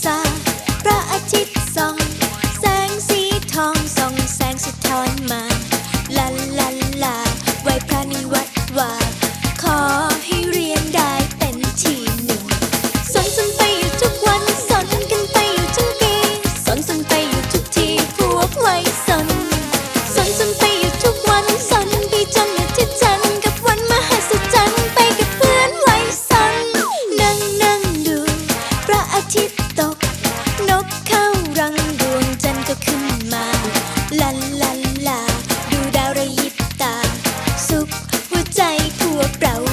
있어. ใจพวกเรา